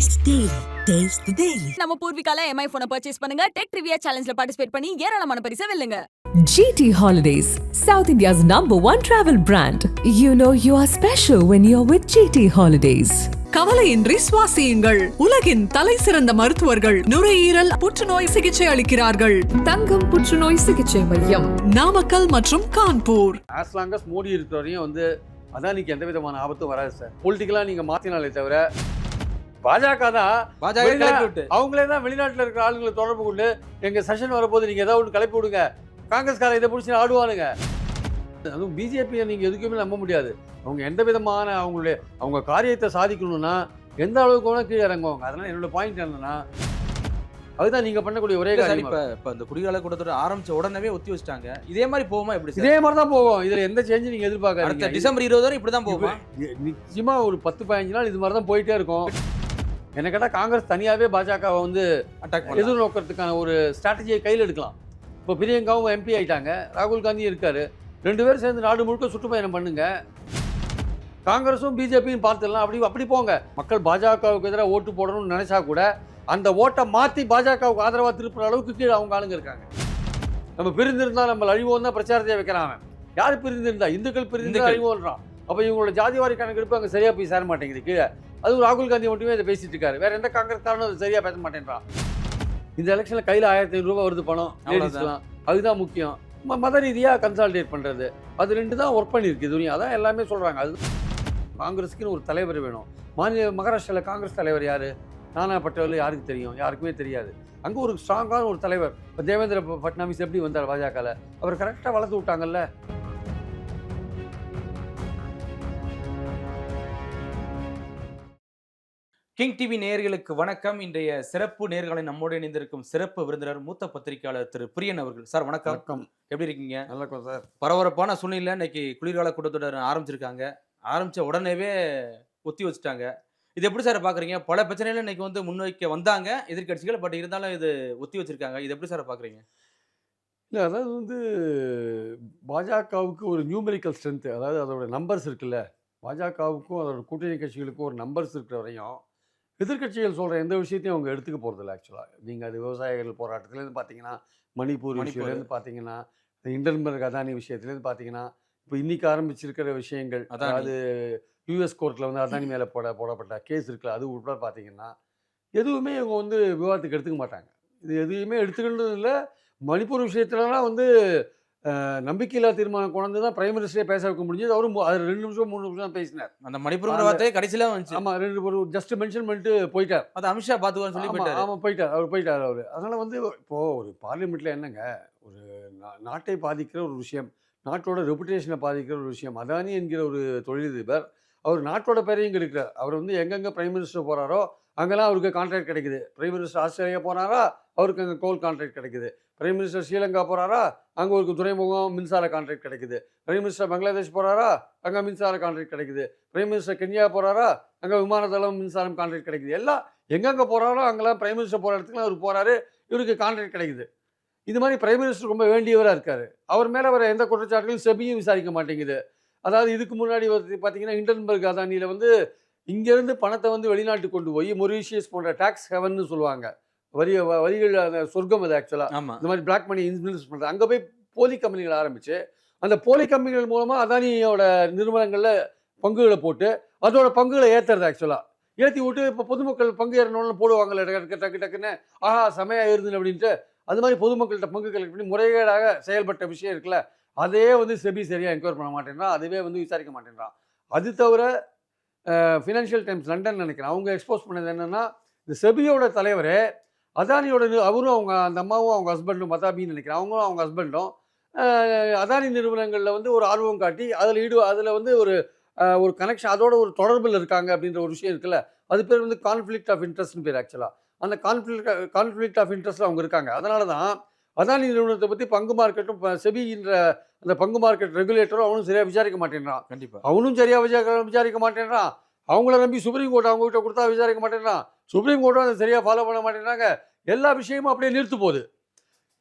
Daily. Taste the Daily. நம்ம பூர்விகால MI போனை பர்ச்சேஸ் பண்ணுங்க டெக் ட்ரிவியா சேலஞ்ச்ல பார்ட்டிசிபேட் பண்ணி ஏராளமான பரிசை வெல்லுங்க GT Holidays, South India's number one travel brand. You know you are special when you're with GT Holidays. கவலையின்றி சுவாசியுங்கள் உலகின் தலை சிறந்த மருத்துவர்கள் நுரையீரல் புற்றுநோய் சிகிச்சை அளிக்கிறார்கள் தங்கம் புற்றுநோய் சிகிச்சை மையம் நாமக்கல் மற்றும் Kanpur as long as Modi இருக்கிற வரையும் வந்து அதானிக்கு எந்த விதமான ஆபத்தும் வராது சார் பொலிட்டிக்கலாக நீங்கள் மாற்றினாலே தவிர பாஜக தான். அவங்களே தான் வெளிநாட்டில் இருக்கிற ஆளுங்களை தொடர்பு கொண்டு எங்கள் செஷன் வரப்போது நீங்கள் ஏதாவது ஒன்று கிளப்பி விடுங்க. காங்கிரஸ்காரன் இதை பிடிச்சி ஆடுவானுங்க. அதுவும் பிஜேபியை நீங்கள் எதுக்குமே நம்ப முடியாது. அவங்க எந்த விதமான அவங்களுடைய அவங்க காரியத்தை சாதிக்கணும்னா எந்த அளவுக்கு வேணால் கீழே இறங்குவாங்க. அதனால் என்னோட பாயிண்ட் என்னன்னா அதுதான் நீங்கள் பண்ணக்கூடிய ஒரே காரியம். இப்ப இப்ப இந்த குடிகால கூட்டத்தோட ஆரம்பிச்ச உடனே ஒத்தி வச்சிட்டாங்க. இதே மாதிரி போகுமா எப்படி சார்? இதே மாதிரி தான் போகும் இதில் எந்த சேஞ்சும் நீங்கள் அடுத்த எதிர்பார்க்காதீங்க டிசம்பர் இருபது வரை இப்படிதான் போகுமா இது நிச்சயமா ஒரு பத்து பதினஞ்சு நாள் இது மாதிரி தான் போயிட்டே இருக்கும். என்ன கேட்டால் காங்கிரஸ் தனியாகவே பாஜகவை வந்து அட்டாக் எதிர்நோக்கிறதுக்கான ஒரு ஸ்ட்ராட்டஜியை கையில் எடுக்கலாம். இப்போ பிரியங்காவும் எம்பி ஆயிட்டாங்க. ராகுல் காந்தி இருக்காரு. ரெண்டு பேரும் சேர்ந்து நாடு முழுக்க சுற்றுப்பயணம் பண்ணுங்க. காங்கிரஸும் பிஜேபியும் பார்த்துடலாம். அப்படி அப்படி போங்க. மக்கள் பாஜகவுக்கு எதிராக ஓட்டு போடணும்னு நினைச்சா கூட அந்த ஓட்டை மாற்றி பாஜகவுக்கு ஆதரவாக திருப்புற அளவுக்கு கீழே அவங்க ஆளுங்க இருக்காங்க. நம்ம பிரிந்திருந்தா நம்ம அழிவோம் தான் பிரச்சாரத்தை வைக்கிறான் அவன். யார் பிரிந்திருந்தா? இந்துக்கள் பிரிந்திருந்தா இந்துக்கள். அழிவோன்றான். அப்போ இவங்களோட ஜாதிவாரி கணக்கெடுப்பு அங்கே சரியாக போய் சேர மாட்டேங்குது கீழே. அதுவும் ராகுல் காந்தி மட்டுமே இதை பேசிட்டு இருக்காரு. வேற எந்த காங்கிரஸ்காரனும் அது சரியாக பேச மாட்டேன்றான் இந்த எலெக்ஷனில் கையில் ஆயிரத்தி ஐநூறுரூவா வருது பணம். லேடிஸ்லாம் அதுதான் முக்கியம். மத ரீதியாக கன்சால்டேட் பண்ணுறது அது ரெண்டு தான் ஒர்க் பண்ணியிருக்கு துணியா அதான் எல்லாமே சொல்கிறாங்க அது காங்கிரஸுக்குன்னு ஒரு தலைவர் வேணும். மாநில மகாராஷ்டிராவில் காங்கிரஸ் தலைவர் யார்? நானா பட்டேல் யாருக்கு தெரியும்? யாருக்குமே தெரியாது. அங்கே ஒரு ஸ்ட்ராங்கான ஒரு தலைவர். இப்போ தேவேந்திர ப- பட்னாவிஸ் எப்படி வந்தார் பாஜகவில் அவர் கரெக்டாக வளர்த்து விட்டாங்கல்ல? கிங் டிவி நேயர்களுக்கு வணக்கம். இன்றைய சிறப்பு நேர்களை நம்மோடு இணைந்திருக்கும் சிறப்பு விருந்தினர் மூத்த பத்திரிகையாளர் திரு பிரியன் அவர்கள். சார் வணக்கம். வணக்கம். எப்படி இருக்கீங்க? நல்லா இருக்கும் சார். பரபரப்பான சூழ்நிலை இன்னைக்கு குளிர்கால கூட்டத்தொடர் ஆரம்பிச்சிருக்காங்க. ஆரம்பிச்ச உடனேவே ஒத்தி வச்சுட்டாங்க. இது எப்படி சார் பாக்குறீங்க? பல பிரச்சனைகள் இன்னைக்கு வந்து முன்வைக்க வந்தாங்க எதிர்க்கட்சிகள் பட் இருந்தாலும் இது ஒத்தி வச்சிருக்காங்க. இது எப்படி சார் பாக்குறீங்க? இல்லை அதாவது வந்து பாஜகவுக்கு ஒரு நியூமெரிக்கல் ஸ்ட்ரென்த்து அதாவது அதோட நம்பர்ஸ் இருக்குல்ல பாஜகவுக்கும் அதோட கூட்டணி கட்சிகளுக்கும் ஒரு நம்பர்ஸ் இருக்கிற வரையும் எதிர்க்கட்சிகள் சொல்கிற எந்த விஷயத்தையும் அவங்க எடுத்துக்க போகிறதில்ல ஆக்சுவலாக நீங்கள் அது விவசாயிகள் போராட்டத்துலேருந்து பார்த்தீங்கன்னா மணிப்பூர். விஷயத்துலேருந்து பார்த்தீங்கன்னா இண்டன்பர்க் அதானி விஷயத்துலேருந்து பார்த்தீங்கன்னா இப்போ இன்னைக்கு ஆரம்பிச்சிருக்கிற விஷயங்கள். அதாவது யூஎஸ் கோர்ட்டில் வந்து அதானி மேலே போட போடப்பட்ட கேஸ் இருக்குல்ல அது உட்பட பார்த்தீங்கன்னா எதுவுமே இவங்க வந்து விவாதத்துக்கு எடுத்துக்க மாட்டாங்க இது எதையுமே எடுத்துக்கிட்டதும் இல்லை மணிப்பூர் விஷயத்துலலாம் வந்து நம்பிக்கையில்லா தீர்மானம் கொண்டு வந்து தான் பிரைம் மினிஸ்டரே பேச வைக்க முடிஞ்சது. அவரும் அது ரெண்டு நிமிஷம் மூணு நிமிஷம் தான் பேசினார். அந்த மணிப்பூர் வார்த்தையே கடைசியில வந்துச்சு. ஆமாம் ரெண்டு ஒரு ஜஸ்ட் மென்ஷன் பண்ணிட்டு போயிட்டார். அது அமித்ஷா பாத்துக்கோன்னு சொல்லி போயிட்டாரு. ஆமா போயிட்டார். அவர் போயிட்டார் அவர். அதனால வந்து இப்போ ஒரு பார்லிமெண்ட்ல என்னங்க? ஒரு நாட்டை பாதிக்கிற ஒரு விஷயம் நாட்டோட ரெப்புடேஷனை பாதிக்கிற ஒரு விஷயம் அதானி என்கிற ஒரு தொழிலதிபர் அவர் நாட்டோட பேரையும் கெடுக்கிறார். அவர் வந்து எங்கெங்க பிரைம் மினிஸ்டர் போறாரோ அங்கெல்லாம் அவருக்கு கான்ட்ராக்ட் கிடைக்குது. பிரைம் மினிஸ்டர் ஆஸ்திரேலியா போனாரா அவருக்கு அங்கே கோல் கான்ட்ராக்ட் கிடைக்குது. பிரைம் மினிஸ்டர் ஸ்ரீலங்கா போறாரா? அங்கே ஒரு துறைமுகம் மின்சார கான்ட்ராக்ட் கிடைக்குது. பிரைம் மினிஸ்டர் பங்களாதேஷ் போகிறாரா அங்கே மின்சார கான்ட்ராக்ட் கிடைக்குது. பிரைம் மினிஸ்டர் கென்யா போறாரா? அங்கே விமானத்தளம் மின்சாரம் கான்ட்ராக்ட் கிடைக்குது. எல்லாம் எங்கெங்கே போகிறாரோ அங்கெல்லாம் பிரைம் மினிஸ்டர் போகிற இடத்துக்குலாம் அவர் போகிறாரு இவருக்கு கான்ட்ராக்ட் கிடைக்குது. இது மாதிரி பிரைம் மினிஸ்டர் ரொம்ப வேண்டியவராக இருக்கார். அவர் மேலே வர எந்த குற்றச்சாட்டுகளும் செபியும் விசாரிக்க மாட்டேங்குது. அதாவது இதுக்கு முன்னாடி பார்த்தீங்கன்னா இண்டன்பர்க் அதானியில் வந்து இங்கேருந்து பணத்தை வந்து வெளிநாட்டுக்கு கொண்டு போய் மொரீஷியஸ் போன்ற டாக்ஸ் ஹெவன்னு சொல்லுவாங்க. வரி வரிகள் அந்த சொர்க்கம் அது ஆக்சுவலாக இந்த மாதிரி பிளாக் மணி இன்ஃப்ளூன்ஸ் பண்ணுறது அங்கே போய் போலி கம்பெனிகள் ஆரம்பிச்சு அந்த போலி கம்பெனிகள் மூலமாக அதானியோட நிறுவனங்களில் பங்குகளை போட்டு அதோட பங்குகளை ஏற்றுறது ஆக்சுவலாக ஏற்றி விட்டு இப்போ பொதுமக்கள் பங்கு ஏறணும்னு போடுவாங்கல்ல டக்கு டக்கு டக்குன்னு ஆஹா செமையா இருந்தது அப்படின்ட்டு அது மாதிரி பொதுமக்கள்கிட்ட பங்கு கலெக்ட் பண்ணி முறைகேடாக செயல்பட்ட விஷயம் இருக்குல்ல அதே வந்து செபி சரியாக என்கொயர் பண்ண மாட்டேன்றான் அதுவே வந்து விசாரிக்க மாட்டேன்றான். அது தவிர ஃபினான்ஷியல் டைம்ஸ் லண்டன் நினைக்கிறேன். அவங்க எக்ஸ்போஸ் பண்ணது என்னென்னா இந்த செபியோட தலைவர் அதானியோட அவரும் அவங்க அந்த அம்மாவும் அவங்க ஹஸ்பண்டும் மதாபின்னு நினைக்கிறேன். அவங்களும் அவங்க ஹஸ்பண்டும் அதானி நிறுவனங்களில் வந்து ஒரு ஆர்வம் காட்டி அதில் ஈடு அதில் வந்து ஒரு ஒரு கனெக்ஷன் அதோட ஒரு தொடர்பில் இருக்காங்க அப்படின்ற ஒரு விஷயம் இருக்குல்ல அது பேர் வந்து கான்ஃப்ளிக்ட் ஆஃப் இன்ட்ரெஸ்ட்னு பேர் ஆக்சுவலாக அந்த கான்ஃப்ளிக் கான்ஃப்ளிக்ட் ஆஃப் இன்ட்ரெஸ்ட்டில் அவங்க இருக்காங்க. அதனால தான் அதானி நிறுவனத்தை பற்றி பங்கு மார்க்கெட்டும் செபின்ற அந்த பங்கு மார்க்கெட் ரெகுலேட்டரும் அவனும் சரியாக விசாரிக்க மாட்டேன்றான். கண்டிப்பா. அவனும் சரியாக விசாரிக்க விசாரிக்க மாட்டேன்றான். அவங்கள நம்பி சுப்ரீம் கோர்ட் அவங்க கிட்ட கொடுத்தா விசாரிக்க மாட்டேன்றான். சுப்ரீம் கோர்ட்டும் அதை சரியாக ஃபாலோ பண்ண மாட்டேன்றாங்க. எல்லா விஷயமும் அப்படியே நிறுத்து போகுது.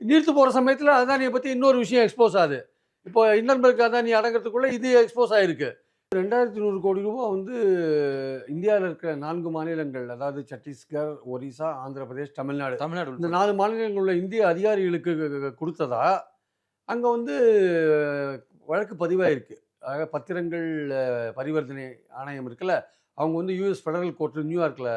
நிறுத்து போகிற சமயத்தில் அதானியை பற்றி இன்னொரு விஷயம் எக்ஸ்போஸ் ஆகுது. இப்போ இன்னன்பர்க் அதானி அடங்கிறதுக்குள்ளே இது எக்ஸ்போஸ் ஆகிருக்கு ரெண்டாயிரத்தி நூறு கோடி ரூபாய் வந்து இந்தியாவில் இருக்கிற நான்கு மாநிலங்கள் அதாவது சத்தீஸ்கர் ஒரிசா ஆந்திர பிரதேஷ் தமிழ்நாடு தமிழ்நாடு இந்த நாலு மாநிலங்களில் உள்ள இந்திய அதிகாரிகளுக்கு கொடுத்ததா அங்கே வந்து வழக்கு பதிவாயிருக்கு. ஆக பத்திரங்கள் பரிவர்த்தனை ஆணையம் இருக்குல்ல அவங்க வந்து யூஎஸ் ஃபெடரல் கோர்ட் நியூயார்க்கில்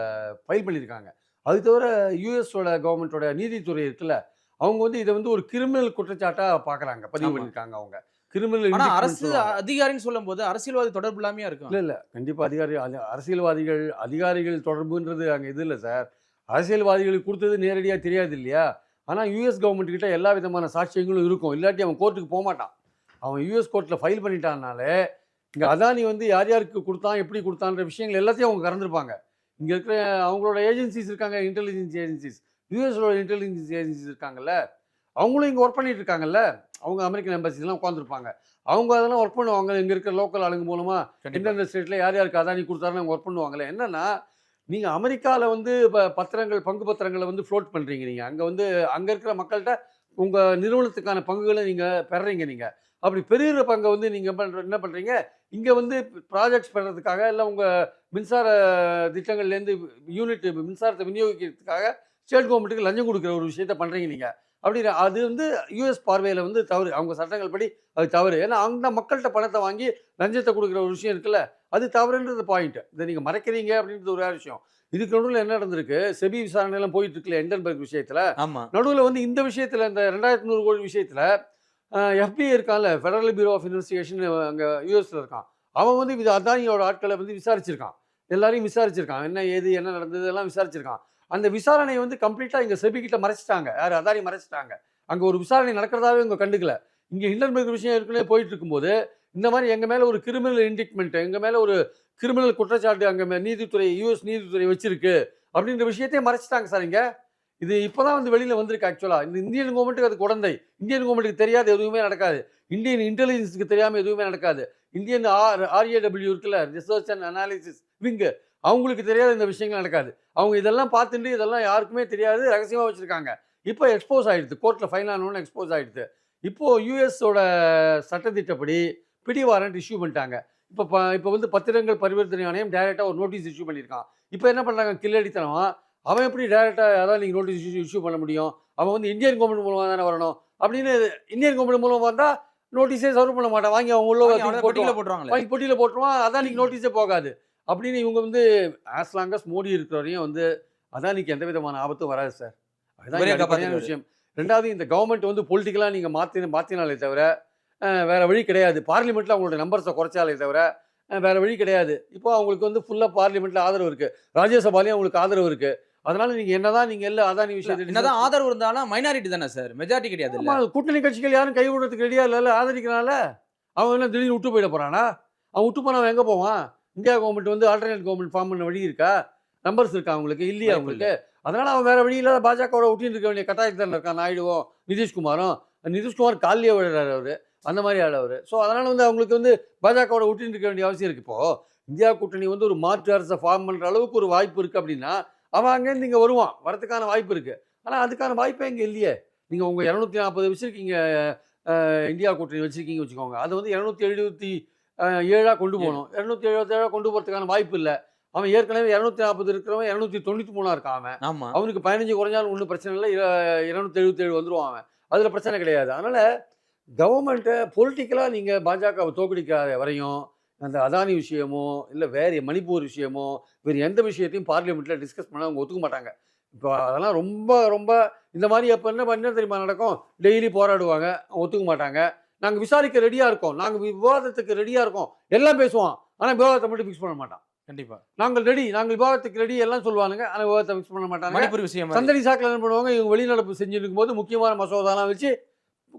ஃபைல் பண்ணியிருக்காங்க. அது தவிர யூஎஸோட கவர்மெண்ட்டோட நீதித்துறை இருக்குல்ல அவங்க வந்து இதை வந்து ஒரு கிரிமினல் குற்றச்சாட்டாக பார்க்குறாங்க பதிவு. பண்ணியிருக்காங்க அவங்க. கிரிமினல் ஆனா அரசு அதிகாரின்னு சொல்லும் போது அரசியல்வாதி தொடர்பு இல்லாமையா இருக்கும்? இல்லை இல்லை. கண்டிப்பாக அதிகாரி அது- அரசியல்வாதிகள் அதிகாரிகள் தொடர்புன்றது அங்கே இது இல்லை சார். அரசியல்வாதிகளுக்கு கொடுத்தது நேரடியாக தெரியாது இல்லையா ஆனால் யூஎஸ் கவர்மெண்ட் கிட்ட எல்லா விதமான சாட்சியங்களும் இருக்கும். இல்லாட்டி அவன் கோர்ட்டுக்கு போக மாட்டான். அவன் யூஎஸ் கோர்ட்டில் ஃபைல் பண்ணிட்டானாலே இங்கே அதானி வந்து யார் யாருக்கு கொடுத்தான் எப்படி கொடுத்தான்ற விஷயங்கள் எல்லாத்தையும் அவங்க கறந்துருப்பாங்க. இங்கே இருக்கிற அவங்களோட ஏஜென்சிஸ் இருக்காங்க இன்டெலிஜென்ஸ் ஏஜென்சிஸ் யூஎஸோட இன்டெலிஜென்ஸ் ஏஜென்சிஸ் இருக்காங்கல்ல அவங்களும் இங்கே ஒர்க் பண்ணிட்டு இருக்காங்கல்ல? அவங்க அமெரிக்கன் எம்பசிலாம் உட்காந்துருப்பாங்க அவங்க அதெல்லாம் ஒர்க் பண்ணுவாங்க இங்கே இருக்கிற லோக்கல் ஆளுங்க மூலமாக. எந்தெந்த ஸ்டேட்டில் யார் யாருக்கு அதானி கொடுத்தாருன்னு அவங்க ஒர்க் பண்ணுவாங்களே? என்னன்னா நீங்கள் அமெரிக்காவில் வந்து இப்போ பத்திரங்கள் பங்கு பத்திரங்களை வந்து ஃப்ளோட் பண்ணுறீங்க நீங்கள் அங்கே வந்து அங்கே இருக்கிற மக்கள்கிட்ட உங்கள் நிறுவனத்துக்கான பங்குகளை நீங்கள் பெறுறீங்க நீங்கள் அப்படி பெறுகிற பங்கை வந்து நீங்கள் பண்ணுற என்ன பண்ணுறீங்க இங்கே வந்து ப்ராஜெக்ட்ஸ் பெறதுக்காக இல்லை உங்கள் மின்சார திட்டங்கள்லேருந்து யூனிட் மின்சாரத்தை விநியோகிக்கிறதுக்காக ஸ்டேட் கவர்மெண்ட்டுக்கு லஞ்சம் கொடுக்குற ஒரு விஷயத்த பண்ணுறீங்க நீங்கள் அப்படி அது வந்து யூஎஸ் பார்வையில் வந்து தவறு. அவங்க சட்டங்கள் படி அது தவறு. ஏன்னா அந்த மக்கள்கிட்ட பணத்தை வாங்கி லஞ்சத்தை கொடுக்குற ஒரு விஷயம் இருக்குல்ல அது தவறுன்றது பாயிண்ட் இதை நீங்கள் மறைக்கிறீங்க அப்படின்றது ஒரு விஷயம். இதுக்கு நடுவில் என்ன நடந்திருக்கு? செபி விசாரணை எல்லாம் போயிட்டு இருக்குல்ல எண்டன்பர்க் விஷயத்தில். நடுவில் வந்து இந்த விஷயத்தில் இந்த ரெண்டாயிரத்தி நூறு கோடி விஷயத்தில் எஃபிஐ இருக்கான்ல ஃபெடரல் பியூரோ ஆஃப் இன்வெஸ்டிகேஷன் அங்கே யூஎஸில் இருக்கான். அவன் வந்து இது அதானியோட ஆட்களை வந்து விசாரிச்சிருக்கான். எல்லாரையும் விசாரிச்சிருக்கான். என்ன ஏது என்ன நடந்தது எல்லாம் விசாரிச்சிருக்கான். அந்த விசாரணையை வந்து கம்ப்ளீட்டாக இங்கே செபிகிட்ட மறைச்சிட்டாங்க. யார்? அதானி மறைச்சிட்டாங்க. அங்கே ஒரு விசாரணை நடக்கிறதாவே இவங்க கண்டுக்கல. இங்கே ஹிண்டன்பர்க் விஷயம் இருக்குன்னே போயிட்டு இருக்கும்போது இந்த மாதிரி எங்கள் மேலே ஒரு கிரிமினல் இண்டிக்மெண்ட் எங்கள் மேலே ஒரு கிரிமினல் குற்றச்சாட்டு அங்கே நீதித்துறை யூஎஸ் நீதித்துறை வச்சிருக்கு அப்படின்ற விஷயத்தையே மறைச்சிட்டாங்க சார் இங்கே. இது இப்போதான் வந்து வெளியில் வந்திருக்கு ஆக்சுவலாக இந்த இந்தியன் கவர்மெண்ட்டுக்கு அது குழந்தை. இந்தியன் கவர்மெண்ட்டுக்கு தெரியாது எதுவுமே நடக்காது. இந்தியன் இன்டெலிஜென்ஸுக்கு தெரியாமல் எதுவுமே நடக்காது. இந்தியன் ஆர் ஆர்ஏடபிள்யூ இருக்குல்ல ரிசர்ச் அண்ட் அனாலிசிஸ் விங்கு அவங்களுக்கு தெரியாத இந்த விஷயங்கள் நடக்காது. அவங்க இதெல்லாம் பார்த்துட்டு இதெல்லாம் யாருக்குமே தெரியாது ரகசியமாக வச்சுருக்காங்க. இப்போ எக்ஸ்போஸ் ஆகிடுது கோர்ட்டில் ஃபைன் ஆனோன்னு எக்ஸ்போஸ் ஆகிடுது இப்போது யூஎஸோட சட்டத்திட்டப்படி பிடி வாரண்ட் இஷ்யூ பண்ணிட்டாங்க. இப்போ ப இப்போ வந்து பத்திரங்கள் பரிவர்த்தனை ஆணையம் டைரெக்டாக ஒரு நோட்டீஸ் இஷ்யூ பண்ணியிருக்கான். இப்போ என்ன பண்ணுறாங்க கில்லடித்தனமா? அவன் எப்படி டைரெக்டாக அதான் நீங்கள் நோட்டீஸ் இஷ்யூ இஷ்யூ பண்ண முடியும்? அவன் வந்து இந்தியன் கவர்மெண்ட் மூலமாக தானே வரணும்? அப்படின்னு இந்தியன் கவர்மெண்ட் மூலமாக வந்தால் நோட்டீஸே சர்வ் பண்ண மாட்டான். வாங்கி அவங்க உள்ள பொட்டியில போட்டுருவான். போட்டுருவாங்களே. வாங்கி பொட்டியில் போட்டுருவான். அதான் நீங்கள் நோட்டீஸே போகாது. அப்படின்னு இவங்க வந்து ஆஸ் லாங்கஸ் மோடி இருக்கிற வரையும் வந்து அதானிக்கு எந்த விதமான ஆபத்தும் வராது சார். அதுதான். விஷயம். ரெண்டாவது இந்த கவர்மெண்ட் வந்து பொலிட்டிக்கலாக நீங்கள் மாற்றி மாற்றினாலே தவிர வேற வழி கிடையாது. பார்லிமெண்ட்டில் அவங்களோட நம்பர்ஸை குறைச்சாலே தவிர வேற வழி கிடையாது. இப்போ அவங்களுக்கு வந்து ஃபுல்லாக பார்லிமெண்ட்டில் ஆதரவு இருக்குது ராஜ்யசபாலையும் அவங்களுக்கு ஆதரவு இருக்குது அதனால நீங்கள் என்னதான் நீங்கள் எல்லாம் அதானி விஷயத்தை என்னதான் ஆதரவு இருந்தாலும் மைனாரிட்டி தானே சார். மெஜாரிட்டி கிடையாது இல்ல. கூட்டணி கட்சிகள் யாரும் கை விடுறதுக்கு ரெடியா இல்ல ஆதரிக்கிறான்ல அவன் என்ன திடீர்னு விட்டு போயிட போறானா? அவன் விட்டு போனவன் எங்க போவான்? இந்தியா கவர்மெண்ட் வந்து ஆல்டர்னேட் கவர்மெண்ட் ஃபார்ம் பண்ண வழி இருக்கா? நம்பர்ஸ் இருக்கா அவங்களுக்கு? இல்லையா அவங்களுக்கு? அதனால அவன் வேற வழி இல்லாத பாஜகவோட ஒட்டின்னு இருக்க வேண்டிய கட்டாயத்தில் இருக்கான் நாயுடுவும் நிதிஷ்குமாரும். நிதிஷ்குமார் காலியே விழுறாரு அவரு. அந்த மாதிரி ஆள் அவரு. ஸோ அதனால வந்து அவங்களுக்கு வந்து பாஜகவோட ஒட்டின்னு இருக்க வேண்டிய அவசியம் இருக்கு. இப்போ இந்தியா கூட்டணி வந்து ஒரு மாற்று அரசை ஃபார்ம் பண்ற அளவுக்கு ஒரு வாய்ப்பு இருக்கு அப்படின்னா அவன் அங்கேருந்து இங்கே வருவான். வரதுக்கான வாய்ப்பு இருக்கு. ஆனால் அதுக்கான வாய்ப்பே இங்கே இல்லையே. நீங்கள் உங்கள் இரநூத்தி நாற்பது வச்சிருக்கீங்க இந்தியா கூட்டணி வச்சிருக்கீங்க வச்சுக்கோங்க. அதை வந்து இரநூத்தி எழுபத்தி ஏழாக கொண்டு போகணும். இரநூத்தி எழுபத்தேழாக கொண்டு போகிறதுக்கான வாய்ப்பு இல்லை. அவன் ஏற்கனவே இரநூத்தி நாற்பது இருக்கிறவன் இரநூத்தி தொண்ணூற்றி மூணாக இருக்கான் அவன். ஆமா. அவனுக்கு பதினஞ்சு குறைஞ்சாலும் ஒன்றும் பிரச்சனை இல்லை. இரநூத்தி எழுபத்தேழு வந்துருவான் அவன். அதில் பிரச்சனை கிடையாது. அதனால் கவர்மெண்ட்டை பொலிட்டிக்கலாக நீங்கள் பாஜகவை தோக்கடிக்காத வரையும் அந்த அதானி விஷயமோ இல்லை வேறு மணிப்பூர் விஷயமோ வேறு எந்த விஷயத்தையும் பார்லிமெண்ட்டில் டிஸ்கஸ் பண்ண அவங்க ஒத்துக்க மாட்டாங்க. இப்போ அதெல்லாம் ரொம்ப ரொம்ப இந்த மாதிரி அப்போ என்ன என்ன தெரியுமா நடக்கும்? டெய்லி போராடுவாங்க அவங்க ஒத்துக்க மாட்டாங்க. நாங்கள் விசாரிக்க ரெடியாக இருக்கோம். நாங்கள் விவாதத்துக்கு ரெடியாக இருக்கோம். எல்லாம் பேசுவோம் ஆனால் விவாதத்தை மட்டும் ஃபிக்ஸ் பண்ண மாட்டான். கண்டிப்பா. நாங்கள் ரெடி நாங்கள் விவாதத்துக்கு ரெடி எல்லாம் சொல்லுவானுங்க. ஆனால் விவாதத்தை ஃபிக்ஸ் பண்ண மாட்டாங்க மணிப்பூர் விஷயம். சந்தடி சாக்கில் என்ன பண்ணுவாங்க? இவங்க வெளிநடப்பு செஞ்சுருக்கும் போது முக்கியமான மசோதாலாம் வச்சு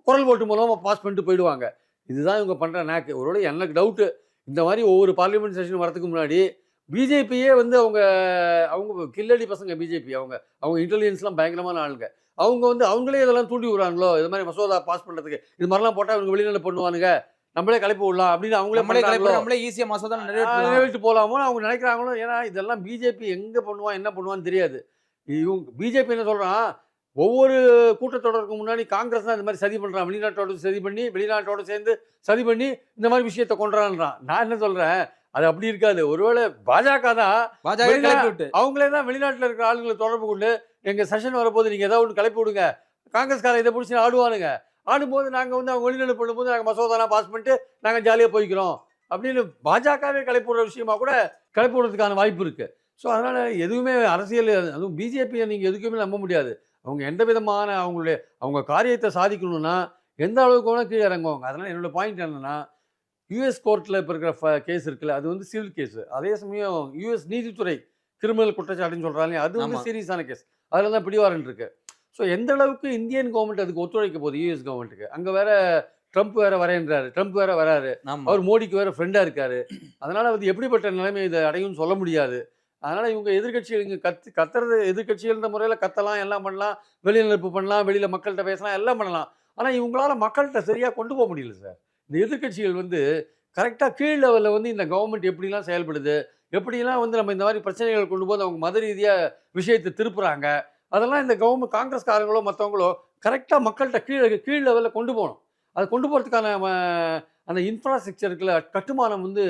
குரல் ஓட்டு மூலமாக பாஸ் பண்ணிட்டு போயிடுவாங்க. இதுதான் இவங்க பண்ணுற நாக்கு ஒருவேளை எனக்கு டவுட்டு இந்த மாதிரி ஒவ்வொரு பார்லிமெண்ட் செஷன் வரதுக்கு முன்னாடி பிஜேபியே வந்து அவங்க அவங்க கில்லடி பசங்க பிஜேபி அவங்க. அவங்க இன்டெலிஜென்ஸ்லாம் பயங்கரமான ஆளுங்க. அவங்க வந்து அவங்களே இதெல்லாம் தூண்டி விடுறாங்களோ? இது மாதிரி மசோதா பாஸ் பண்ணுறதுக்கு இது மாதிரிலாம் போட்டால் இவங்க வெளிநடப்பு பண்ணுவானுங்க. நம்மளே கலப்பி விடலாம் அப்படின்னு அவங்களே நம்மளே கலைப்பு? நம்மளே ஈஸியா மசோதா நிறைவேற்றி போகலாமோ அவங்க நினைக்கிறாங்களோ? ஏன்னா இதெல்லாம் பிஜேபி எங்கே பண்ணுவான் என்ன பண்ணுவான்னு தெரியாது. இவங்க பிஜேபி என்ன சொல்கிறான் ஒவ்வொரு கூட்டத்தொடருக்கு முன்னாடி காங்கிரஸ் தான் இந்த மாதிரி சதி பண்ணுறான் வெளிநாட்டோட சதி பண்ணி வெளிநாட்டோட சேர்ந்து சதி பண்ணி இந்த மாதிரி விஷயத்தை கொண்டுறான்றான் நான் என்ன சொல்கிறேன் அது அப்படி இருக்காது. ஒருவேளை பாஜக தான் பாஜக அவங்களே தான் வெளிநாட்டில் இருக்கிற ஆளுங்களை தொடர்பு கொண்டு எங்கள் செஷன் வரப்போது நீங்கள் ஏதாவது ஒன்று கிளப்பி விடுங்க. காங்கிரஸ்காரன் இதை பிடிச்சி ஆடுவானுங்க. ஆடும்போது நாங்கள் வந்து அவங்க வெளிநாடு பண்ணும்போது நாங்கள் மசோதாலாம் பாஸ் பண்ணிட்டு நாங்கள் ஜாலியாக போய்க்கிறோம். அப்படின்னு பாஜகவே கிளப்பி விடுற விஷயமா கூட கிளப்பி விடுறதுக்கான வாய்ப்பு இருக்குது ஸோ அதனால் எதுவுமே அரசியல் அதுவும் பிஜேபியை நீங்கள் எதுக்குமே நம்ப முடியாது. அவங்க எந்த விதமான அவங்களுடைய அவங்க காரியத்தை சாதிக்கணும்னா எந்த அளவுக்கு வேணால் கீழே இறங்குவாங்க. அதனால் என்னோட பாயிண்ட் என்னென்னா யூஎஸ் கோர்ட்டில் இப்போ இருக்கிற கேஸ் இருக்குல்ல அது வந்து சிவில் கேஸ் அதே சமயம் யூஎஸ் நீதித்துறை கிரிமினல் குற்றச்சாட்டுன்னு சொல்கிறாங்க அது வந்து. சீரியஸான கேஸ் அதில் தான் பிடிவாரன் இருக்கு. ஸோ எந்த அளவுக்கு இந்தியன் கவர்மெண்ட் அதுக்கு ஒத்துழைக்க போகுது? யூஎஸ் கவர்மெண்ட்டுக்கு அங்கே வேற ட்ரம்ப் வேற வரேன்றாரு. ட்ரம்ப் வேற வராரு. அவர் மோடிக்கு வேற ஃப்ரெண்டாக இருக்காரு. அதனால அது எப்படிப்பட்ட நிலைமை இதை அடையும்னு சொல்ல முடியாது. அதனால இவங்க எதிர்க்கட்சிகள் இங்கே கத்து கத்துறது எதிர்க்கட்சிகள்ன்ற முறையில் கத்தலாம் எல்லாம் பண்ணலாம். வெளிநடப்பு பண்ணலாம் வெளியில் மக்கள்கிட்ட பேசலாம் எல்லாம் பண்ணலாம். ஆனால் இவங்களால மக்கள்கிட்ட சரியாக கொண்டு போக முடியல சார் இந்த எதிர்க்கட்சிகள் வந்து கரெக்டாக கீழ் லெவலில் வந்து இந்த கவர்மெண்ட் எப்படிலாம் செயல்படுது? எப்படிலாம் வந்து நம்ம இந்த மாதிரி பிரச்சனைகள் கொண்டு போது அவங்க மத ரீதியாக விஷயத்தை திருப்புறாங்க? அதெல்லாம் இந்த கவர்மெண்ட் காங்கிரஸ்காரங்களோ மற்றவங்களோ கரெக்டாக மக்கள்கிட்ட கீழே கீழ் லெவலில் கொண்டு போகணும். அதை கொண்டு போகிறதுக்கான அந்த இன்ஃப்ராஸ்ட்ரக்சருக்குள்ள கட்டுமானம் வந்து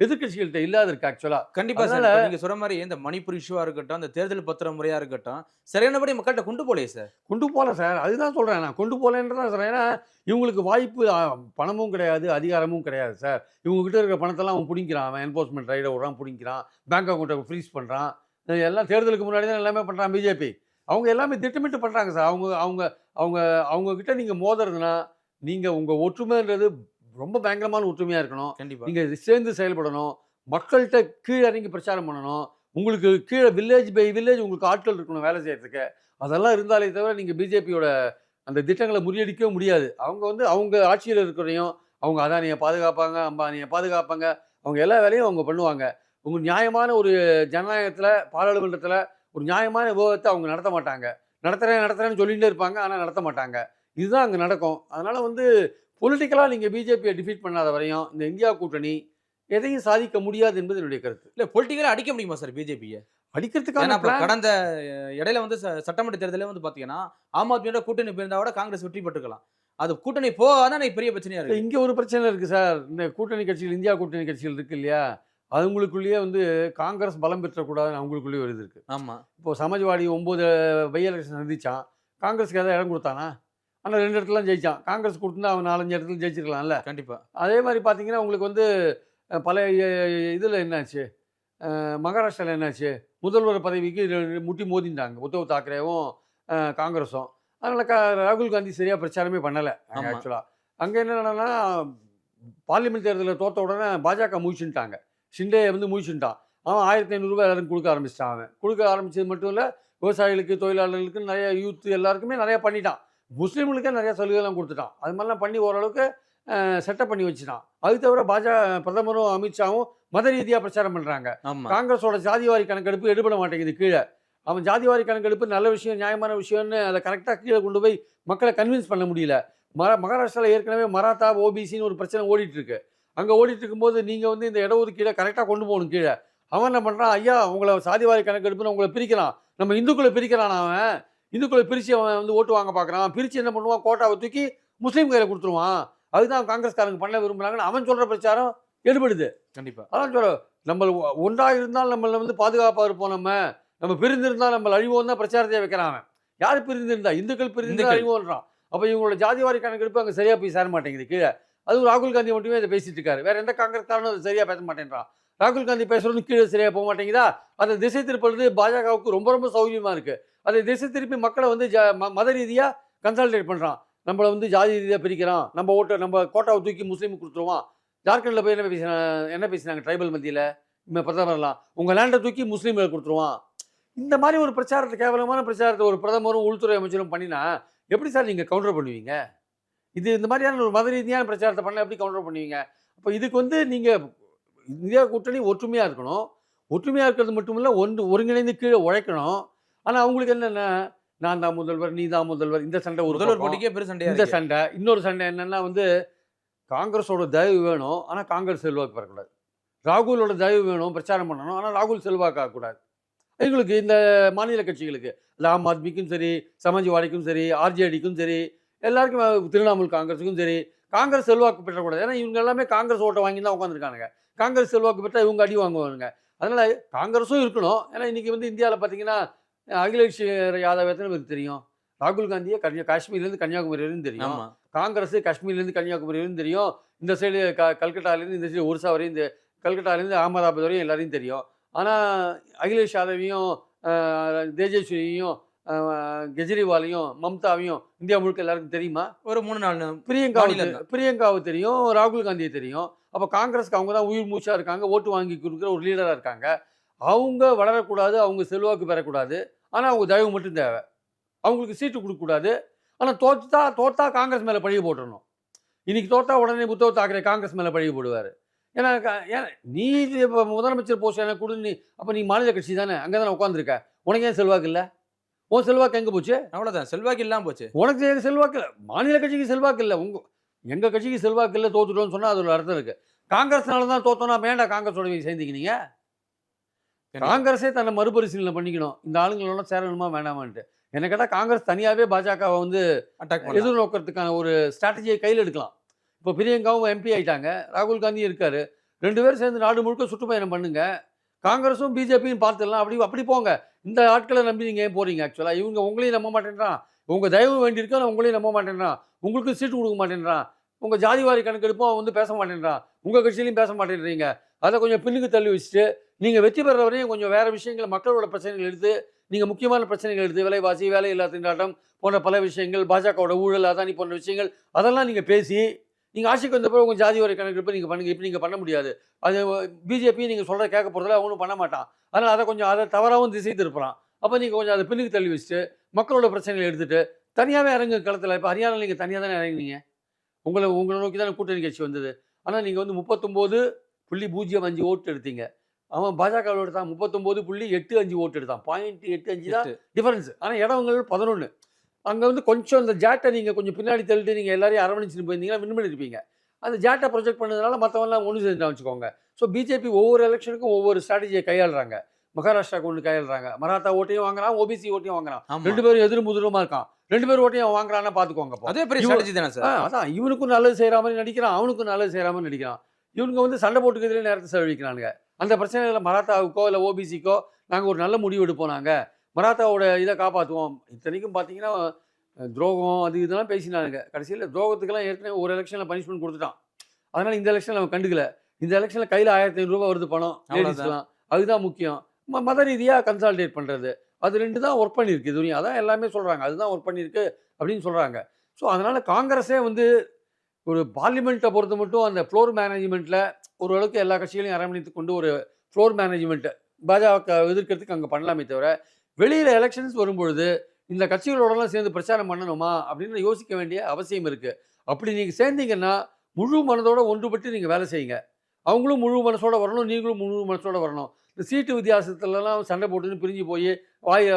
எதிர்க்கட்சிகள்கிட்ட இல்லாத இருக்கு ஆக்சுவலாக கண்டிப்பா சார். நீங்க சொல்ற மாதிரி இந்த மணிப்பூர் இஷ்யூவா இருக்கட்டும் அந்த தேர்தல் பத்திர முறையா இருக்கட்டும் சரியானபடி மக்கள்கிட்ட கொண்டு போலையே சார்? கொண்டு போகல சார். அதுதான் சொல்கிறேன் நான். கொண்டு போகலன்றதான் சொல்கிறேன் ஏன்னா இவங்களுக்கு வாய்ப்பு பணமும் கிடையாது அதிகாரமும் கிடையாது சார். இவங்க கிட்ட இருக்கிற பணத்தெல்லாம் அவன் பிடிக்கிறான் அவன் என்ஃபோர்ஸ்மெண்ட் ரைடை விடுறான் பிடிக்கிறான் பேங்க் அக்கௌண்ட்டை ஃப்ரீஸ் பண்ணுறான் எல்லாம் தேர்தலுக்கு முன்னாடி தான் எல்லாமே பண்ணுறான் பிஜேபி அவங்க எல்லாமே திட்டமிட்டு பண்ணுறாங்க சார். அவங்க அவங்க அவங்க அவங்க கிட்ட நீங்கள் மோதுறதுனா நீங்கள் உங்கள் ஒற்றுமைன்றது ரொம்ப பயங்கரமான ஒற்றுமையாக இருக்கணும். கண்டிப்பா. நீங்கள் சேர்ந்து செயல்படணும். மக்கள்கிட்ட கீழே இறங்கி பிரச்சாரம் பண்ணணும். உங்களுக்கு கீழே வில்லேஜ் பை வில்லேஜ் உங்களுக்கு ஆட்கள் இருக்கணும் வேலை செய்யறதுக்கு. அதெல்லாம் இருந்தாலே தவிர நீங்கள் பிஜேபியோட அந்த திட்டங்களை முறியடிக்கவே முடியாது. அவங்க வந்து அவங்க ஆட்சியில் இருக்கிறதையும் அவங்க அதானியை பாதுகாப்பாங்க அம்பானியை பாதுகாப்பாங்க அவங்க எல்லா வேலையும் அவங்க பண்ணுவாங்க. உங்க நியாயமான ஒரு ஜனநாயகத்தில் பாராளுமன்றத்தில் ஒரு நியாயமான விவாதத்தை அவங்க நடத்த மாட்டாங்க. நடத்துகிறேன் நடத்துகிறேன்னு சொல்லிகிட்டே இருப்பாங்க ஆனால் நடத்த மாட்டாங்க. இதுதான் அங்கே நடக்கும். அதனால் வந்து பொலிட்டிக்கலாக நீங்கள் பிஜேபியை டிஃபீட் பண்ணாத வரையும் இந்த இந்தியா கூட்டணி எதையும் சாதிக்க முடியாது என்பது என்னுடைய கருத்து. இல்ல பொலிட்டிக்கலா அடிக்க முடியுமா சார் பிஜேபியை அடிக்கிறதுக்கான கடந்த இடையில வந்து சட்டமன்ற தேர்தலே வந்து பாத்தீங்கன்னா ஆம் ஆத்மியோட கூட்டணி போயிருந்தா கூட காங்கிரஸ் வெற்றி பெற்றுக்கலாம். அது கூட்டணி போகாதான் பெரிய பிரச்சனையா இல்ல, இருக்கு இங்க ஒரு பிரச்சனை இருக்கு சார் இந்த கூட்டணி கட்சிகள் இந்தியா கூட்டணி கட்சிகள் இருக்கு இல்லையா? அவங்களுக்குள்ளேயே வந்து காங்கிரஸ் பலம் பெற்றக்கூடாதுன்னு அவங்களுக்குள்ளேயே ஒரு இது இருக்கு. ஆமா. இப்போ சமாஜ்வாடி ஒன்பது பை எலெக்ஷன் சந்திச்சான். காங்கிரஸ்க்கு ஏதாவது இடம் கொடுத்தானா? ஆனால் ரெண்டு இடத்துல ஜெயிச்சான். காங்கிரஸ் கொடுத்துருந்தா அவன் நாலஞ்சு இடத்துல ஜெயிச்சிருக்கலாம்ல. கண்டிப்பா. அதே மாதிரி பார்த்தீங்கன்னா உங்களுக்கு வந்து பல இதில் என்னாச்சு? மகாராஷ்டிராவில் என்னாச்சு? முதல்வர் பதவிக்கு முட்டி மோதிட்டாங்க. உத்தவ் தாக்கரேவும் காங்கிரஸும் அதனால் கா ராகுல் காந்தி சரியாக பிரச்சாரமே பண்ணலை. ஆக்சுவலாக அங்கே என்னன்னா பார்லிமெண்ட் தேர்தலில் தோத்த உடனே பாஜக முடிச்சுட்டாங்க ஷிண்டே வந்து முடிச்சுட்டான் அவன் ஆயிரத்தி ஐநூறுரூவா எல்லாருக்கும் கொடுக்க ஆரம்பிச்சிட்டான் அவன். கொடுக்க ஆரம்பிச்சது மட்டும் இல்லை விவசாயிகளுக்கு தொழிலாளர்களுக்கு நிறைய யூத் எல்லாருக்குமே நிறையா பண்ணிட்டான். முஸ்லீம்களுக்கே நிறைய சலுகைலாம் கொடுத்துட்டான். அது மாதிரிலாம் பண்ணி ஓரளவுக்கு செட்டப் பண்ணி வச்சுட்டான். அது தவிர பாஜக பிரதமரும் அமித்ஷாவும் மத ரீதியாக பிரச்சாரம் பண்ணுறாங்க காங்கிரஸோட ஜாதிவாரி கணக்கெடுப்பு எடுபட மாட்டேங்குது கீழே. அவன் ஜாதிவாரி கணக்கெடுப்பு நல்ல விஷயம் நியாயமான விஷயம்னு அதை கரெக்டாக கீழே கொண்டு போய் மக்களை கன்வின்ஸ் பண்ண முடியல. மர மகாராஷ்டிராவில் ஏற்கனவே மராத்தா ஓபிசின்னு ஒரு பிரச்சனை ஓடிட்டு இருக்கு அங்கே ஓடிட்டு இருக்கும்போது நீங்கள் வந்து இந்த இடஒதுக்கீடை கரெக்டாக கொண்டு போகணும் கீழே. அவன் என்ன பண்ணுறான் ஐயா உங்களை சாதிவாரி கணக்கெடுப்புன்னு உங்களை பிரிக்கிறான். நம்ம இந்துக்களை பிரிக்கிறான் அவன்? இந்துக்களை பிரித்து அவன் வந்து ஓட்டு வாங்க பார்க்குறான். பிரித்து என்ன பண்ணுவான்? கோட்டாவை தூக்கி முஸ்லீம் கையில் கொடுத்துருவான். அதுதான் காங்கிரஸ்காரங்க பண்ண விரும்புகிறாங்கன்னு அவன் சொல்கிற பிரச்சாரம் எடுபடுது. கண்டிப்பா. அதான் சொல்ல நம்ம ஒன்றாக இருந்தால் நம்மள வந்து பாதுகாப்பாக இருப்போம் நம்ம. நம்ம பிரிந்திருந்தால் நம்ம அழிவோம் தான் பிரச்சாரத்தை வைக்கிறான் அவன். யார் பிரிந்திருந்தா? இந்துக்கள் பிரிந்திருந்தா இந்துக்கள். அழிவோன்றான். அப்போ இவங்களோட ஜாதிவாரி கணக்கெடுப்பு அங்கே சரியாக போய் சேர மாட்டேங்குது. கீழே அதுவும் ராகுல் காந்தி மட்டுமே இதை பேசிட்டு இருக்காரு. வேற எந்த காங்கிரஸ்காரனும் அதை சரியாக பேச மாட்டேன்றான். ராகுல் காந்தி பேசுறது கீழே சரியாக போக மாட்டேங்குதா? அதை திசை திருப்பது பாஜகவுக்கு ரொம்ப ரொம்ப சௌகரியமா இருக்கு. அதை திசை திருப்பி மக்களை வந்து ஜ- ம- மத ரீதியாக கன்சல்டேட் பண்ணுறான் நம்மளை வந்து ஜாதி ரீதியாக பிரிக்கிறான். நம்ம ஓட்டை நம்ம கோட்டாவை தூக்கி முஸ்லீமுக்கு கொடுத்துருவான். ஜார்க்கண்டில் போய் என்ன பேசினா என்ன பேசினாங்க ட்ரைபல் மத்தியில்? இந்த பிரதமர்லாம். உங்கள் லேண்டை தூக்கி முஸ்லீம்களை கொடுத்துருவான். இந்த மாதிரி ஒரு பிரச்சாரத்தை கேவலமான பிரச்சாரத்தை ஒரு பிரதமரும் உள்துறை அமைச்சரும் பண்ணினா எப்படி சார் நீங்கள் கவுண்டர் பண்ணுவீங்க? இது இந்த மாதிரியான ஒரு மத ரீதியான பிரச்சாரத்தை பண்ண எப்படி கவுண்டர் பண்ணுவீங்க? அப்போ இதுக்கு வந்து நீங்கள் இந்தியா கூட்டணி ஒற்றுமையாக இருக்கணும். ஒற்றுமையாக இருக்கிறது மட்டும் இல்லை ஒன்று ஒருங்கிணைந்து கீழே உழைக்கணும். ஆனால் அவங்களுக்கு என்னென்ன நான் தான் முதல்வர் நீ தான் முதல்வர் இந்த சண்டை ஒரு முதல்வர். போட்டிக்கே பெரிய சண்டையா இந்த சண்டை இன்னொரு சண்டை என்னன்னா வந்து காங்கிரஸோட தயவு வேணும் ஆனால் காங்கிரஸ் செல்வாக்கு பெறக்கூடாது. ராகுலோட தயவு வேணும் பிரச்சாரம் பண்ணணும் ஆனால் ராகுல் செல்வாக்கு ஆகக்கூடாது. எங்களுக்கு இந்த மாநில கட்சிகளுக்கு இந்த ஆம் ஆத்மிக்கும் சரி சமாஜ்வாடிக்கும் சரி ஆர்ஜேடிக்கும் சரி எல்லாருக்கும் திரிணாமுல் காங்கிரஸுக்கும் சரி காங்கிரஸ் செல்வாக்கு பெற்றக்கூடாது ஏன்னா இவங்க எல்லாமே காங்கிரஸ் ஓட்டை வாங்கி தான் உட்காந்துருக்கானுங்க காங்கிரஸ் செல்வாக்கு பெற்றா இவங்க அடி வாங்குவானுங்க. அதனால காங்கிரஸும் இருக்கணும். ஏன்னா இன்னைக்கு வந்து இந்தியாவில் பார்த்தீங்கன்னா அகிலேஷ் யாதவ் எத்தனை பேருக்கு தெரியும்? ராகுல் காந்தியை கன்னியா காஷ்மீர்லேருந்து கன்னியாகுமரி வரையும் தெரியும் காங்கிரஸ் காஷ்மீர்லேருந்து கன்னியாகுமரி வரையும் தெரியும். இந்த சைடு க கல்கட்டாலேருந்து இந்த சைடு ஒரிசா வரையும் இந்த கல்கட்டாலேருந்து அகமதாபாத் வரையும் எல்லாரையும் தெரியும். ஆனால் அகிலேஷ் யாதவையும் தேஜஸ்வியையும் கெஜ்ரிவாலையும் மம்தாவையும் இந்தியா முழுக்க எல்லாருக்கும் தெரியுமா? ஒரு மூணு நாலு மாநிலம் தான். பிரியங்காவை தெரியும் ராகுல் காந்தியை தெரியும். அப்போ காங்கிரஸ்க்கு அவங்க தான் உயிர் மூச்சா இருக்காங்க ஓட்டு வாங்கி கொடுக்குற ஒரு லீடராக இருக்காங்க. அவங்க வளரக்கூடாது அவங்க செல்வாக்கு பெறக்கூடாது. ஆனால் அவங்க தயவு மட்டும் தேவை. அவங்களுக்கு சீட்டு கொடுக்கக்கூடாது. ஆனால் தோத்தா தோத்தா காங்கிரஸ் மேலே பழிய போட்டுடணும் இன்னைக்கு தோத்தா உடனே உத்தவ் தாக்கரே காங்கிரஸ் மேலே பழிய போடுவார். ஏன்னா க- ஏன் நீ இப்போ முதலமைச்சர் போஸ்ட் எனக்கு கொடு நீ அப்போ நீ மாநில கட்சி தானே அங்கே தானே உட்காந்துருக்க உனக்கு ஏன் செல்வாக்கு இல்லை? உன் செல்வாக்கு எங்கே போச்சு? அவ்வளவுதான். செல்வாக்கு இல்லாம போச்சு. உனக்கு செல்வாக்கு இல்லை? மாநில கட்சிக்கு செல்வாக்கு இல்லை. உங்க எங்கள் கட்சிக்கு செல்வாக்கு இல்லை தோத்துட்டோம்னு சொன்னால் அது ஒரு அர்த்தம் இருக்கு. காங்கிரஸ்னால தான் தோத்தோம்னா வேண்டாம் காங்கிரஸோட சேர்ந்துக்கினீங்க காங்கிரஸே தன்னை மறுபரிசீலனை பண்ணிக்கணும். இந்த ஆளுங்களோட சேரணுமா வேண்டாமான்ட்டு என்ன கேட்டால் காங்கிரஸ் தனியாகவே பாஜகவை வந்து அட்டாக் எதிர்நோக்கிறதுக்கான ஒரு ஸ்ட்ராட்டஜியை கையில் எடுக்கலாம். இப்போ பிரியங்காவும் எம்பி ஆயிட்டாங்க. ராகுல் காந்தியும் இருக்காரு. ரெண்டு பேரும் சேர்ந்து நாடு முழுக்க சுற்றுப்பயணம் பண்ணுங்க. காங்கிரஸும் பிஜேபியும் பார்த்துடலாம். அப்படி அப்படி போங்க. இந்த ஆட்களை நம்பி நீங்கள் ஏன் போறீங்க ஆக்சுவலாக இவங்க உங்களையும் நம்ப மாட்டேன்றான். உங்கள் தயவு வேண்டியிருக்கு ஆனால் உங்களையும் நம்ப மாட்டேன்றான். உங்களுக்கு சீட்டு கொடுக்க மாட்டேன்றான். உங்கள் ஜாதிவாரி கணக்கெடுப்பும் அவன் வந்து பேச மாட்டேன்றான். உங்கள் கட்சியிலையும் பேச மாட்டேன்றீங்க. அதை கொஞ்சம் பின்னுக்கு தள்ளி வச்சுட்டு நீங்கள் வெற்றி பெற வரையும் கொஞ்சம் வேறு விஷயங்கள் மக்களோட பிரச்சனைகள் எடுத்து நீங்கள் முக்கியமான பிரச்சனைகள் எடுத்து விலைவாசி வேலை இல்லாத திண்டாட்டம் போன்ற பல விஷயங்கள் பாஜகவோட ஊழல் அதானி போன்ற விஷயங்கள் அதெல்லாம் நீங்கள் பேசி நீங்கள் ஆட்சிக்கு வந்தப்போ உங்கள் ஜாதி வரை கணக்கெடுப்பு நீங்கள் பண்ணுங்க இப்போ நீங்கள் பண்ண முடியாது. அது பிஜேபி நீங்கள் சொல்கிற கேட்க போகிறதில்ல அவனும் பண்ண மாட்டான். அதனால் அதை கொஞ்சம் அதை தவறாகவும் திசை திருப்புறான் அப்போ நீங்கள் கொஞ்சம் அதை பின்னுக்கு தள்ளி வச்சுட்டு மக்களோட பிரச்சனைகளை எடுத்துகிட்டு தனியாகவே இறங்கு களத்தில். இப்போ ஹரியானா நீங்கள் தனியாக தானே இறங்குனீங்க? உங்களை உங்களை நோக்கி தானே கூட்டணி கட்சி வந்தது? ஆனால் நீங்கள் வந்து முப்பத்தொம்போது புள்ளி பூஜ்ஜியம் அஞ்சு ஓட்டு எடுத்தீங்க. அவன் பாஜகவில் எடுத்தான். முப்பத்தொம்போது புள்ளி எட்டு அஞ்சு ஓட்டு எடுத்தான். பாயிண்ட் எட்டு அஞ்சு தான். டிஃபரன்ஸ் ஆனால் இடங்கள் பதினொன்று அங்கே வந்து கொஞ்சம் இந்த ஜாட்டை நீங்கள் கொஞ்சம் பின்னாடி தள்ளிட்டு நீங்கள் எல்லாரையும் அரவணைச்சிட்டு போயிருந்தீங்கன்னா வின் பண்ணியிருப்பீங்க அந்த ஜாட்டை ப்ரொஜெக்ட் பண்ணதுனால மற்றவங்களாம் ஒன்று சேர்ந்து வச்சுக்கோங்க. ஸோ பிஜேபி ஒவ்வொரு எலெக்ஷனுக்கும் ஒவ்வொரு ஸ்ட்ராட்டஜியை கையாளுறாங்க. மகாராஷ்டிராவுக்கு ஒன்று கையாளுறாங்க. மராத்தா ஓட்டையும் வாங்குறான் ஓபிசி ஓட்டையும் வாங்குறான். ரெண்டு பேரும் எதிரும் முதிருமா இருக்கான். ரெண்டு பேர் ஓட்டையும் வாங்குறான்னா பார்த்துக்கோங்க. அதே பெரிய ஸ்ட்ராட்டஜி தானே சார்? அதான். இவனுக்கும் நல்லது செய்கிற மாதிரி நடிக்கிறான் அவனுக்கும் நல்லது செய்கிற மாதிரி நடிக்கிறான். இவனுங்க வந்து சண்டை போட்டுக்கிறதுல நேரத்தை செலவழிக்கிறானுங்க. அந்த பிரச்சனையில் மராத்தாவுக்கோ இல்லை ஓபிசிக்கோ நாங்கள் ஒரு நல்ல முடிவு எடுப்போம் நாங்கள் மராத்தாவோட இதை காப்பாற்றுவோம் இத்தனைக்கும் பார்த்தீங்கன்னா துரோகம் அது இதெல்லாம் பேசினானுங்க கடைசியில் துரோகத்துக்கெல்லாம் ஏற்கனவே ஒரு எலெக்ஷனில் பனிஷ்மெண்ட் கொடுத்துட்டான். அதனால் இந்த எலெக்ஷனில் அவன் கண்டுக்கல. இந்த எலெக்ஷனில் கையில் ஆயிரத்தி ஐநூறுரூவா வருது பணம். லேடிஸ்லாம் அதுதான் முக்கியம். ம- மத ரீதியாக கன்சால்டேட் பண்ணுறது அது ரெண்டு தான் ஒர்க் பண்ணியிருக்கு வரையும். அதான் எல்லாமே சொல்கிறாங்க அதுதான் ஒர்க் பண்ணியிருக்கு அப்படின்னு சொல்கிறாங்க ஸோ அதனால் காங்கிரஸே வந்து ஒரு பார்லிமெண்ட்டை பொறுத்த மட்டும் அந்த ஃப்ளோர் மேனேஜ்மெண்ட்டில் ஓரளவுக்கு எல்லா கட்சிகளையும் அரவணைத்து கொண்டு ஒரு ஃப்ளோர் மேனேஜ்மெண்ட்டை பாஜக எதிர்க்கிறதுக்கு அங்கே பண்ணலாமே தவிர வெளியில் எலெக்ஷன்ஸ் வரும்பொழுது இந்த கட்சிகளோடலாம் சேர்ந்து பிரச்சாரம் பண்ணணுமா அப்படின்னு யோசிக்க வேண்டிய அவசியம் இருக்குது அப்படி நீங்கள் சேர்ந்தீங்கன்னா முழு மனதோடு ஒன்றுபட்டு நீங்கள் வேலை செய்யுங்க. அவங்களும் முழு மனசோட வரணும் நீங்களும் முழு மனசோட வரணும். இந்த சீட்டு வித்தியாசத்துலலாம் சண்டை போட்டுன்னு பிரிஞ்சு போய் வாய்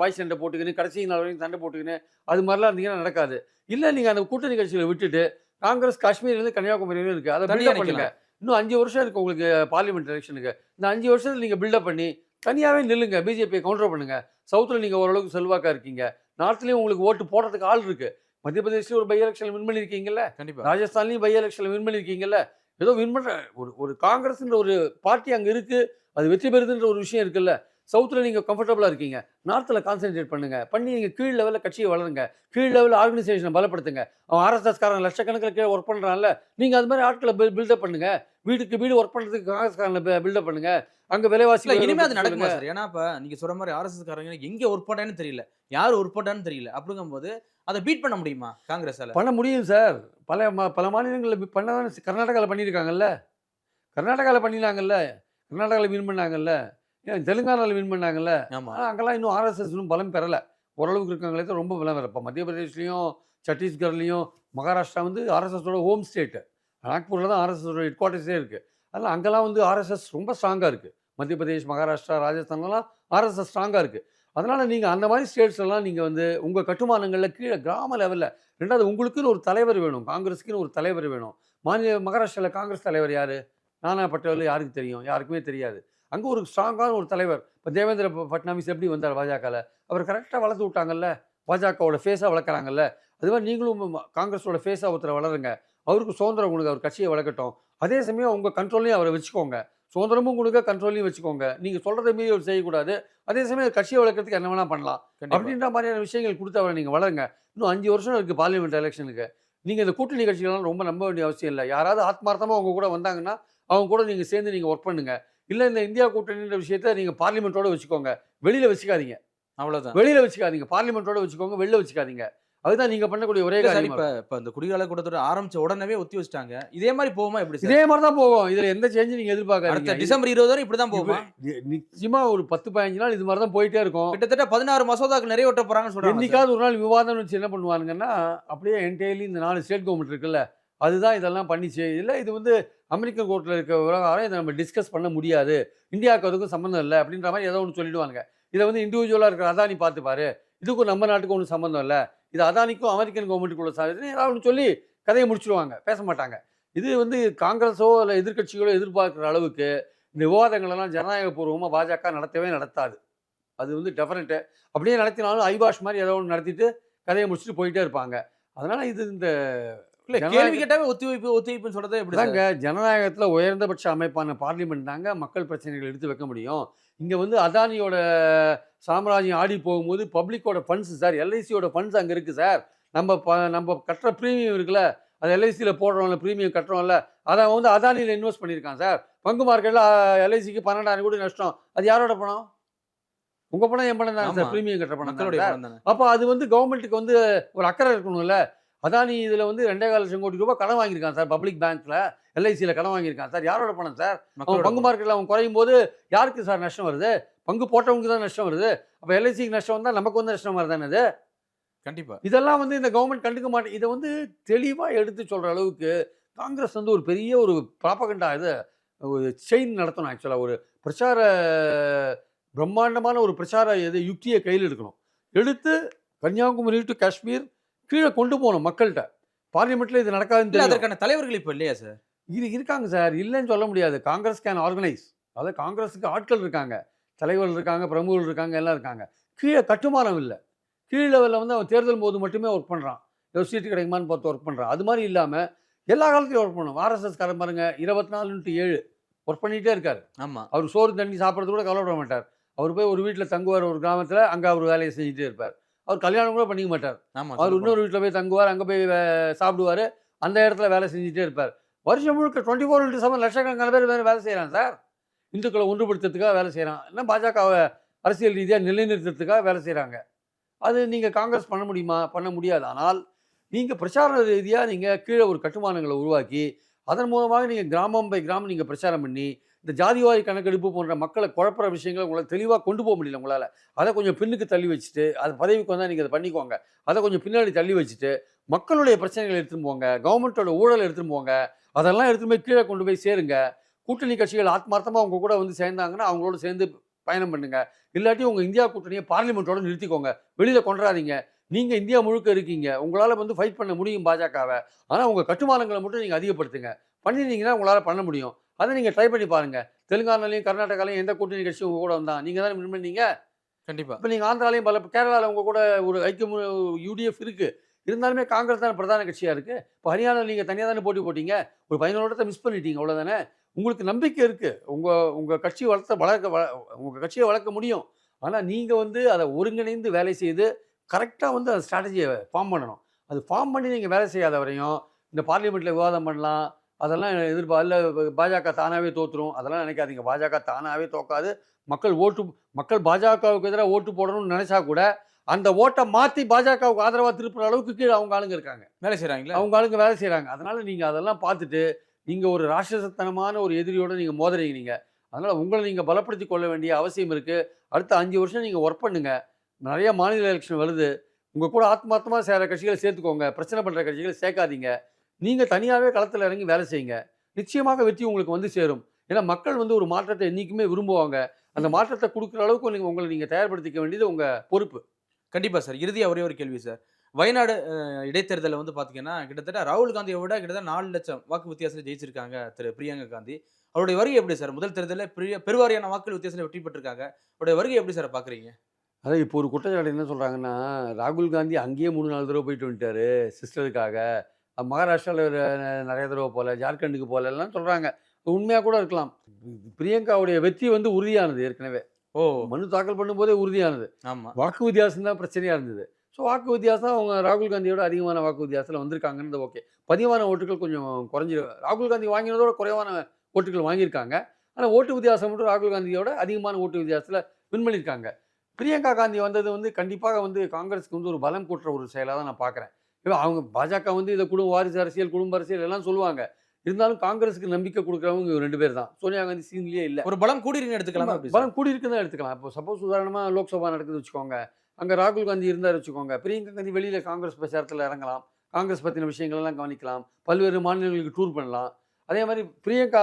வாய் சண்டை போட்டுக்கின்னு கடைசி நாள் வரைக்கும் சண்டை போட்டுக்கின்னு அது மாதிரிலாம் இருந்தீங்கன்னா நடக்காது. இல்லை நீங்கள் அந்த கூட்டணி கட்சியில் விட்டுட்டு காங்கிரஸ் காஷ்மீர்லேருந்து கன்னியாகுமரி இருக்குது அதை பில்டப் பண்ணுங்க. இன்னும் அஞ்சு வருஷம் இருக்குது உங்களுக்கு பார்லிமெண்ட் எலெக்ஷனுக்கு இந்த அஞ்சு வருஷத்தில் நீங்கள் பில்டப் பண்ணி தனியாகவே நில்லுங்க. பிஜேபியை கவுண்டர் பண்ணுங்க. சவுத்தில் நீங்கள் ஓரளவுக்கு செல்வாக்கா இருக்கீங்க. நார்த்லேயும் உங்களுக்கு ஓட்டு போடுறதுக்கு ஆள் இருக்குது மத்திய பிரதேசில் ஒரு பை எலெக்ஷனில் வின் பண்ணியிருக்கீங்கல்ல கண்டிப்பா. ராஜஸ்தான்லையும் பை எலெக்ஷனில் வின் பண்ணியிருக்கீங்கல்ல ஏதோ வின் பண்ணுற ஒரு ஒரு காங்கிரஸ்ன்ற ஒரு பார்ட்டி அங்கே இருக்குது அது வெற்றி பெறுதுன்ற ஒரு விஷயம் இருக்குல்ல? சவுத்தில் நீங்கள் கம்ஃபர்டபுளாக இருக்கீங்க. நார்த்தில் கான்சென்ட்ரேட் பண்ணுங்க. பண்ணி நீங்கள் கீழ் லெவலில் கட்சியை வளருங்க. கீழ் லெவலில் ஆர்கனைசேஷனை பலப்படுத்துங்க. அவன் ஆர்எஸ்எஸ் காரன் லட்சக்கணக்கில் கீழே ஒர்க் பண்ணுறான்ல நீங்கள் அது மாதிரி ஆட்களை பில்டப் பண்ணுங்க. வீட்டுக்கு வீடு ஒர்க் பண்ணுறதுக்கு காங்கிரஸ் காரனை பில்டப் பண்ணுங்க. அங்கே விலைவாசி இல்ல உயர்வை இனிமே அது சொல்லுங்க. சார்? ஏன்னா இப்ப நீங்க சொல்ற மாதிரி ஆர்எஸ்எஸ் காரங்க எங்க ஒர்க் பண்ணான்னு தெரியல. யார் ஒர்க் பண்ணான்னு தெரியல. அப்படிங்கும்போது அதை பீட் பண்ண முடியுமா காங்கிரஸால? பண்ண முடியும் சார். பல மா- பல மாநிலங்களில் பண்ண கர்நாடகாவில் பண்ணியிருக்காங்கல்ல. கர்நாடகாவில் பண்ணினாங்கல்ல. கர்நாடகாவில் வின் பண்ணாங்கல்ல. ஏன் தெலுங்கானாவில் வின் பண்ணாங்கல்ல? ஆனால் அங்கெல்லாம் இன்னும் ஆர்எஸ்எஸ் இன்னும் பலம் பெறலை. ஓரளவுக்கு இருக்காங்களே தான் ரொம்ப பலம் பெறல இப்போ மத்திய பிரதேஷ்லையும் சத்தீஸ்கர்லையும் மகாராஷ்டிரா வந்து ஆர்எஸ்எஸோட ஹோம் ஸ்டேட்டு நாக்பூரில் தான் ஆர்எஸ்எஸோட ஹெட் குவார்ட்டர்ஸே இருக்குது அதனால் அங்கெல்லாம் வந்து ஆர்எஸ்எஸ் ரொம்ப ஸ்ட்ராங்காக இருக்குது மத்திய பிரதேஷ் மகாராஷ்டிரா ராஜஸ்தான்லாம் ஆர்எஸ்எஸ் ஸ்ட்ராங்காக இருக்குது அதனால் நீங்கள் அந்த மாதிரி ஸ்டேட்ஸ்லாம் நீங்கள் வந்து உங்கள் கட்டுமானங்களில் கீழே கிராம லெவலில் ரெண்டாவது உங்களுக்குன்னு ஒரு தலைவர் வேணும். காங்கிரஸுக்குன்னு ஒரு தலைவர் வேணும். மாநில மகாராஷ்டிராவில் காங்கிரஸ் தலைவர் யார்? நானா பட்டேல் யாருக்கு தெரியும்? யாருக்குமே தெரியாது. அங்கே ஒரு ஸ்ட்ராங்கான ஒரு தலைவர். இப்போ தேவேந்திர ப- பட்னாவிஸ் எப்படி வந்தார் பாஜகவில் அவர் கரெக்டாக வளர்த்து விட்டாங்கல்ல? பாஜகவோட ஃபேஸாக வளர்க்குறாங்கல்ல? அது மாதிரி நீங்களும் காங்கிரஸோட ஃபேஸாக ஒருத்தரை வளருங்க. அவருக்கு சுதந்திரம் கொடுங்க அவர் கட்சியை வளர்க்கட்டும். அதே சமயம் உங்கள் கண்ட்ரோல்லையும் அவரை வச்சுக்கோங்க. சுதந்திரமும் கொடுங்க கண்ட்ரோலையும் வச்சுக்கோங்க. நீங்கள் சொல்கிறத மீறி அவர் செய்யக்கூடாது. அதே சமயம் கட்சியை வளர்க்கறதுக்கு என்ன வேணால் பண்ணலாம். அப்படின்ற மாதிரியான விஷயங்கள் கொடுத்து அவரை நீங்கள் வளருங்க. இன்னும் அஞ்சு வருஷம் இருக்குது பார்லிமெண்ட் எலெக்ஷனுக்கு நீங்கள் இந்த கூட்டணி கட்சிகளெல்லாம் ரொம்ப நம்ப வேண்டிய அவசியம் இல்லை. யாராவது ஆத்மார்த்தமாக அவங்க கூட வந்தாங்கன்னா அவங்க கூட நீங்கள் சேர்ந்து நீங்கள் ஒர்க் பண்ணுங்க. இல்லை இந்த இந்தியா கூட்டணின்ற விஷயத்த நீங்கள் பார்லிமெண்ட்டோட வச்சுக்கோங்க. வெளியில் வச்சுக்காதீங்க. அவ்வளவுதான். வெளியில் வச்சுக்காதீங்க. பார்லிமெண்ட்டோட வச்சுக்கோங்க. வெளில வச்சுக்காதீங்க. அதுதான் நீங்கள் பண்ணக்கூடிய ஒரே காரியம் இப்ப இப்ப இந்த குடிகால கூட்டத்தோட ஆரம்பிச்ச உடனே ஒத்தி வச்சிட்டாங்க. இதே மாதிரி போகுமா எப்படி இதே மாதிரி தான் போகும். இதில் எந்த சேஞ்சும் நீங்கள் அடுத்த எதிர்பார்க்காதீங்க டிசம்பர் இருபது வரை இப்படிதான் போகுமா? இது- நிச்சயமா ஒரு பத்து பதினஞ்சு நாள் இது மாதிரி தான் போயிட்டே இருக்கும். கிட்டத்தட்ட பதினாறு மசோதாக்கள் நிறைய ஒட்ட போறாங்கன்னு சொல்றாங்க சார். என்னைக்காவது ஒரு நாள் விவாதம் வச்சு என்ன பண்ணுவானுங்கன்னா அப்படியே என்டையர்லி இந்த நாலு ஸ்டேட் கவர்மெண்ட் இருக்குல்ல அதுதான் இதெல்லாம் பண்ணிச்சு. இல்லை இது வந்து அமெரிக்கன் கோர்ட்டில் இருக்க விவகாரம் இதை நம்ம டிஸ்கஸ் பண்ண முடியாது. இந்தியாவுக்கு அதுக்கும் சம்மந்தம் இல்லை அப்படின்ற மாதிரி ஏதோ ஒன்று சொல்லிடுவாங்க இதை வந்து இண்டிவிஜுவலாக இருக்கிற அதானி பார்த்துப்பாரு இதுக்கும் நம்ம நாட்டுக்கும் ஒன்றும் சம்மந்தம் இல்லை. இது அதானிக்கும் அமெரிக்கன் கவர்மெண்ட்டுக்குள்ள சாதிச்சு ஏதாவது ஒன்று சொல்லி கதையை முடிச்சிடுவாங்க. பேச மாட்டாங்க. இது வந்து காங்கிரஸோ இல்லை எதிர்கட்சிகளோ எதிர்பார்க்குற அளவுக்கு இந்த விவாதங்களெல்லாம் ஜனநாயகபூர்வமாக பாஜக நடத்தவே நடத்தாது. அது வந்து டெஃபரெண்ட்டு அப்படியே நடத்தினாலும் ஐபாஷ் மாதிரி ஏதோ ஒன்று நடத்திட்டு கதையை முடிச்சுட்டு போயிட்டே இருப்பாங்க. அதனால் இது இந்த இல்ல கேள்வி கேட்டாவே ஒத்தி வைப்பு ஒத்தி வைப்புன்னு சொல்றதே எப்படி? தாங்க ஜனநாயகத்தில் உயர்ந்தபட்ச அமைப்பான பார்லிமெண்ட் தாங்க மக்கள் பிரச்சனைகள் எடுத்து வைக்க முடியும். இங்கே வந்து அதானியோட சாம்ராஜ்யம் ஆடி போகும்போது பப்ளிக்கோட ஃபண்ட்ஸ் சார் எல்ஐசியோட ஃபண்ட்ஸ் அங்கே இருக்குது சார். நம்ம ப நம்ம கட்டுற ப்ரீமியம் இருக்குல்ல அது எல்ஐசியில் போடுறோம்ல ப்ரீமியம் கட்டுறோம்ல அதை வந்து அதானியில் இன்வெஸ்ட் பண்ணியிருக்கான் சார். பங்கு மார்க்கெட்டில் எல்ஐசிக்கு பன்னெண்டாயிரம் கோடி நஷ்டம். அது யாரோட பணம்? உங்கள் பணம் என் பணம் தானே சார். ப்ரீமியம் கட்டுற பணம் அப்போ அது வந்து கவர்மெண்ட்டுக்கு வந்து ஒரு அக்கறை இருக்கணும்ல. அதானி இதில் வந்து ரெண்டே கால லட்சம் கோடி ரூபாய் கடன் வாங்கியிருக்கான் சார் பப்ளிக் பேங்க்ல எல்ஐசியில் கடன் வாங்கியிருக்கான் சார். யாரோட பணம் சார்? அவன் மக்களோட பங்கு. மார்க்கெட்டில் அவன் குறையும் போது யாருக்கு சார் நஷ்டம் வருது? பங்கு போட்டவங்களுக்கு தான் நஷ்டம் வருது. அப்போ எல்ஐசிக்கு நஷ்டம் வந்தால் நமக்கு வந்து நஷ்டம் வருதானே அது கண்டிப்பா. இதெல்லாம் வந்து இந்த கவர்மெண்ட் கண்டுக்க மாட்டேன் இதை வந்து தெளிவாக எடுத்து சொல்கிற அளவுக்கு காங்கிரஸ் வந்து ஒரு பெரிய ஒரு ப்ராப்பகண்டா இது ஒரு செயின் நடத்தணும் ஆக்சுவலாக ஒரு பிரச்சார பிரம்மாண்டமான ஒரு பிரச்சார இது யுக்தியை கையில் எடுக்கணும். எடுத்து கன்னியாகுமரி டு காஷ்மீர் கீழே கொண்டு போகணும் மக்கள்கிட்ட. பார்லிமெண்ட்டில் இது நடக்காதுன்னு அதற்கான தலைவர்கள் இப்ப இல்லையா சார்? இது இருக்காங்க சார். இல்லைன்னு சொல்ல முடியாது. காங்கிரஸ் கேன் ஆர்கனைஸ் அதாவது காங்கிரஸுக்கு ஆட்கள் இருக்காங்க. தலைவர்கள் இருக்காங்க பிரமுகர்கள் இருக்காங்க எல்லாம் இருக்காங்க. கீழே கட்டுமானம் இல்லை. கீழ் லெவலில் வந்து அவன் தேர்தல் போது மட்டுமே ஒர்க் பண்ணுறான் ஏதோ சீட்டு கிடைக்குமான்னு பார்த்து ஒர்க் பண்ணுறான் அது மாதிரி இல்லாமல் எல்லா காலத்துலையும் ஒர்க் பண்ணணும். ஆர்எஸ்எஸ் காரன் பாருங்க இருபத்தி நாலு ஏழு ஒர்க் பண்ணிகிட்டே இருக்கார். ஆமா. அவர் சோறு தண்ணி சாப்பிட்றது கூட கவலைப்பட மாட்டார். அவர் போய் ஒரு வீட்டில் தங்குவார் ஒரு கிராமத்தில் அங்கே அவர் வேலையை செஞ்சுட்டே இருப்பார். அவர் கல்யாணம் கூட பண்ணிக்க மாட்டார். ஆமா அவர் இன்னொரு வீட்டில் போய் தங்குவார் அங்கே போய் சாப்பிடுவார். அந்த இடத்துல வேலை செஞ்சுட்டே இருப்பார். வருஷம் முழுக்க டுவெண்ட்டி ஃபோர் இன்ட்டு செவன் லட்சக்கணக்கான பேர் வேறு வேலை செய்கிறான் சார். இந்துக்களை ஒன்றுபடுத்துறதுக்காக வேலை செய்கிறான் என்ன பாஜகவை அரசியல் ரீதியாக நிலைநிறுத்துறதுக்காக வேலை செய்கிறாங்க அது நீங்கள் காங்கிரஸ் பண்ண முடியுமா? பண்ண முடியாது. ஆனால் நீங்கள் பிரச்சார ரீதியாக நீங்கள் கீழே ஒரு கட்டுமானங்களை உருவாக்கி அதன் மூலமாக நீங்கள் கிராமம் பை கிராமம் நீங்கள் பிரச்சாரம் பண்ணி இந்த ஜாதிவாரி கணக்கெடுப்பு போன்ற மக்களை குழப்புற விஷயங்களை உங்களால் தெளிவாக கொண்டு போக முடியல உங்களால். அதை கொஞ்சம் பின்னுக்கு தள்ளி வச்சுட்டு அது பதவிக்கு வந்தால் நீங்கள் அதை பண்ணிக்கோங்க. அதை கொஞ்சம் பின்னாடி தள்ளி வச்சுட்டு மக்களுடைய பிரச்சனைகளை எடுத்துன்னு போங்க. கவர்மெண்ட்டோட ஊழல் எடுத்துன்னு போங்க. அதெல்லாம் எடுத்துன்னு போய் கீழே கொண்டு போய் சேருங்க. கூட்டணி கட்சிகள் ஆத்மார்த்தமாக அவங்க கூட வந்து சேர்ந்தாங்கன்னா அவங்களோட சேர்ந்து பயணம் பண்ணுங்க. இல்லாட்டி உங்கள் இந்தியா கூட்டணியை பார்லிமெண்ட்டோட நிறுத்திக்கோங்க. வெளியில் கொண்டாதீங்க நீங்கள் இந்தியா முழுக்க இருக்கீங்க. உங்களால் வந்து ஃபைட் பண்ண முடியும் பாஜகவை. ஆனால் உங்கள் கட்டுமானங்களை மட்டும் நீங்கள் அதிகப்படுத்துங்க. பண்ணிருந்தீங்கன்னா உங்களால் பண்ண முடியும். அதை நீங்கள் ட்ரை பண்ணி பாருங்கள் தெலுங்கானாலையும் கர்நாடகாலையும் எந்த கூட்டணி கட்சி உங்கள் கூட வந்தான் நீங்கள் தானே வின் பண்ணீங்க? கண்டிப்பா. இப்போ நீங்கள் ஆந்திராலையும் பல கேரளாவில் உங்கள் கூட ஒரு ஐக்கிய யூடிஎஃப் இருக்குது இருந்தாலுமே காங்கிரஸ் தான் பிரதான கட்சியாக இருக்குது இப்போ ஹரியானாவில் நீங்கள் தனியாக தானே போட்டி போட்டீங்க? ஒரு பதினோரு இடத்த மிஸ் பண்ணிட்டீங்க அவ்வளோதானே உங்களுக்கு நம்பிக்கை இருக்குது உங்கள் உங்கள் கட்சி வளர்த்த வளர்க்க வள உங்கள் கட்சியை வளர்க்க முடியும். ஆனால் நீங்கள் வந்து அதை ஒருங்கிணைந்து வேலை செய்து கரெக்டாக வந்து அந்த ஸ்ட்ராட்டஜியை ஃபார்ம் பண்ணணும். அது ஃபார்ம் பண்ணி நீங்கள் வேலை செய்யாத வரையும் இந்த பார்லிமெண்ட்டில் விவாதம் பண்ணலாம் அதெல்லாம் எதிர்பா இல்லை பாஜக தானாகவே தோற்றுரும் அதெல்லாம் நினைக்காதீங்க. பாஜக தானாகவே தோக்காது. மக்கள் ஓட்டு மக்கள் பாஜகவுக்கு எதிராக ஓட்டு போடணும்னு நினைச்சா கூட அந்த ஓட்டை மாற்றி பாஜகவுக்கு ஆதரவாக திருப்புற அளவுக்கு கீழே அவங்க ஆளுங்க இருக்காங்க. வேலை செய்றாங்களா? அவங்க ஆளுங்க வேலை செய்கிறாங்க அதனால் நீங்கள் அதெல்லாம் பார்த்துட்டு நீங்கள் ஒரு ராட்சசத்தனமான ஒரு எதிரியோட நீங்கள் மோதுறீங்க நீங்கள் அதனால் உங்களை நீங்கள் பலப்படுத்தி கொள்ள வேண்டிய அவசியம் இருக்குது அடுத்த அஞ்சு வருஷம் நீங்கள் ஒர்க் பண்ணுங்க. நிறைய மாநில எலெக்ஷன் வருது. உங்கள் கூட ஆத்மார்த்தமாக சேர கட்சிகளை சேர்த்துக்கோங்க. பிரச்சனை பண்ணுற கட்சிகளை சேர்க்காதீங்க. நீங்கள் தனியாகவே களத்தில் இறங்கி வேலை செய்யுங்க. நிச்சயமாக வெற்றி உங்களுக்கு வந்து சேரும். ஏன்னா மக்கள் வந்து ஒரு மாற்றத்தை என்றைக்குமே விரும்புவாங்க. அந்த மாற்றத்தை கொடுக்குற அளவுக்கு நீங்கள் உங்களை நீங்கள் தயார்படுத்திக்க வேண்டியது உங்கள் பொறுப்பு. கண்டிப்பா சார். இறுதியா ஒரே ஒரு கேள்வி சார். வயநாடு இடைத்தேர்தலில் வந்து பார்த்தீங்கன்னா கிட்டத்தட்ட ராகுல் காந்தியை விட கிட்டத்தட்ட நாலு லட்சம் வாக்கு வித்தியாசத்தில் ஜெயிச்சிருக்காங்க திரு பிரியங்கா காந்தி. அவருடைய வருகை எப்படி சார்? முதல் தேர்தலில் பெரிய பெருவாரியான வாக்கு வித்தியாசத்தில் வெற்றி பெற்றிருக்காங்க. அவருடைய வருகை எப்படி சார் பார்க்குறீங்க அதான் இப்போ ஒரு குற்றச்சாட்டு என்ன சொல்கிறாங்கன்னா ராகுல் காந்தி அங்கேயே மூணு நாலு தடவை போயிட்டு வந்துட்டாரு சிஸ்டருக்காக. மகாராஷ்டிராவில் நிறைய தடவை போகல ஜார்க்கண்டுக்கு போகல எல்லாம் சொல்கிறாங்க உண்மையாக கூட இருக்கலாம். பிரியங்காவுடைய வெற்றி வந்து உறுதியானது ஏற்கனவே. ஓ. மனு தாக்கல் பண்ணும்போதே உறுதியானது. ஆமாம் வாக்கு வித்தியாசம் தான் பிரச்சனையாக இருந்தது. ஸோ வாக்கு வித்தியாசம் அவங்க ராகுல் காந்தியோட அதிகமான வாக்கு வித்தியாசத்தில் வந்திருக்காங்கன்றது ஓகே. பதிவான ஓட்டுகள் கொஞ்சம் குறைஞ்சிரு ராகுல் காந்தி வாங்கினதோட குறைவான ஓட்டுகள் வாங்கியிருக்காங்க. ஆனால் ஓட்டு வித்தியாசம் மட்டும் ராகுல் காந்தியோட அதிகமான ஓட்டு வித்தியாசத்தில் வின் பண்ணியிருக்காங்க. பிரியங்கா காந்தி வந்தது வந்து கண்டிப்பாக வந்து காங்கிரஸுக்கு வந்து ஒரு பலம் கூட்டுற ஒரு செயலாக தான் நான் பார்க்குறேன் இப்போ அவங்க பாஜக வந்து இதை குடும்ப வாரிசு அரசியல் குடும்ப அரசியல் எல்லாம் சொல்லுவாங்க. இருந்தாலும் காங்கிரஸுக்கு நம்பிக்கை கொடுக்குறவங்க ரெண்டு பேர் தான். சோனியா காந்தி சீன்லேயே இல்லை. ஒரு பலம் கூடிருன்னு எடுத்துக்கலாம்? பலம் கூடி இருக்குன்னு எடுத்துக்கலாம். இப்போ சப்போஸ் உதாரணமாக லோக்சபா நடக்குது வச்சுக்கோங்க. அங்கே ராகுல் காந்தி இருந்தார் வச்சுக்கோங்க. பிரியங்கா காந்தி வெளியில் காங்கிரஸ் பிரச்சாரத்தில் இறங்கலாம். காங்கிரஸ் பற்றின விஷயங்கள் எல்லாம் கவனிக்கலாம். பல்வேறு மாநிலங்களுக்கு டூர் பண்ணலாம். அதே மாதிரி பிரியங்கா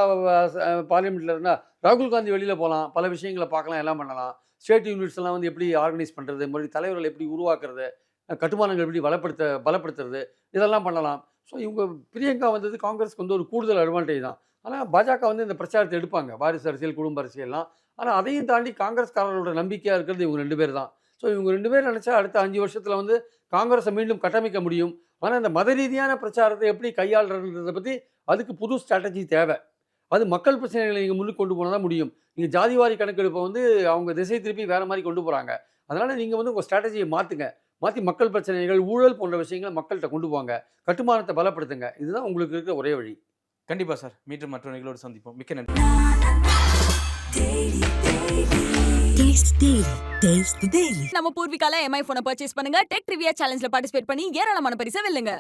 பார்லிமெண்ட்டில் இருந்தால் ராகுல் காந்தி வெளியில் போகலாம் பல விஷயங்களை பார்க்கலாம் எல்லாம் பண்ணலாம். ஸ்டேட் யூனிட்ஸ் எல்லாம் வந்து எப்படி ஆர்கனைஸ் பண்ணுறது மறுபடியும் தலைவர்கள் எப்படி உருவாக்குறது? கட்டுமானங்கள் எப்படி பலப்படுத்த பலப்படுத்துறது இதெல்லாம் பண்ணலாம். ஸோ இவங்க பிரியங்கா வந்தது காங்கிரஸ்க்கு வந்து ஒரு கூடுதல் அட்வான்டேஜ் தான். ஆனால் பாஜக வந்து இந்த பிரச்சாரத்தை எடுப்பாங்க. வாரிசு அரசியல் குடும்ப அரசியல்லாம் ஆனால் அதையும் தாண்டி காங்கிரஸ்காரர்களோட நம்பிக்கையாக இருக்கிறது இவங்க ரெண்டு பேர் தான். ஸோ இவங்க ரெண்டு பேர் நினச்சா அடுத்த அஞ்சு வருஷத்தில் வந்து காங்கிரஸை மீண்டும் கட்டமைக்க முடியும். ஆனால் இந்த மத ரீதியான பிரச்சாரத்தை எப்படி கையாளுறதுன்றதை பற்றி அதுக்கு புது ஸ்ட்ராட்டஜி தேவை. அது மக்கள் பிரச்சனைகளை நீங்கள் முன்னுக்கு கொண்டு போனால் தான் முடியும். நீங்கள் ஜாதிவாரி கணக்கெடுப்பை வந்து அவங்க திசை திருப்பி வேறு மாதிரி கொண்டு போகிறாங்க அதனால் நீங்கள் வந்து உங்கள் ஸ்ட்ராட்டஜியை மாற்றுங்க மாற்றி மக்கள் பிரச்சனைகள் ஊழல் போன்ற விஷயங்களை மக்கள்கிட்ட கொண்டு போங்க. கட்டுமானத்தை பலப்படுத்துங்க. இதுதான் உங்களுக்கு இருக்கிற ஒரே வழி. கண்டிப்பா சார். மீண்டும் மற்ற நிகழ்வோடு சந்திப்போம். மிக்க நன்றி. நம்ம பூர்விகால எம்ஐ போனை பர்ச்சேஸ் பண்ணுங்க. டெக் ட்ரிவியா சேலஞ்ச்ல பார்ட்டிசிபேட் பண்ணி ஏராளமான பரிசை வெல்லுங்க.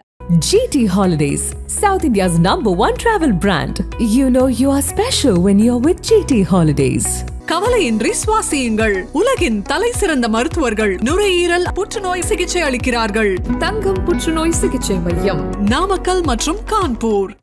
GT Holidays, South India's number one travel brand. You know you are special when you're with GT Holidays. கவலையின்றி சுவாசியுங்கள். உலகின் தலை சிறந்த மருத்துவர்கள் நுரையீரல் புற்றுநோய் சிகிச்சை அளிக்கிறார்கள். தங்கம் புற்றுநோய் சிகிச்சை மையம் நாமக்கல் மற்றும் கான்பூர்.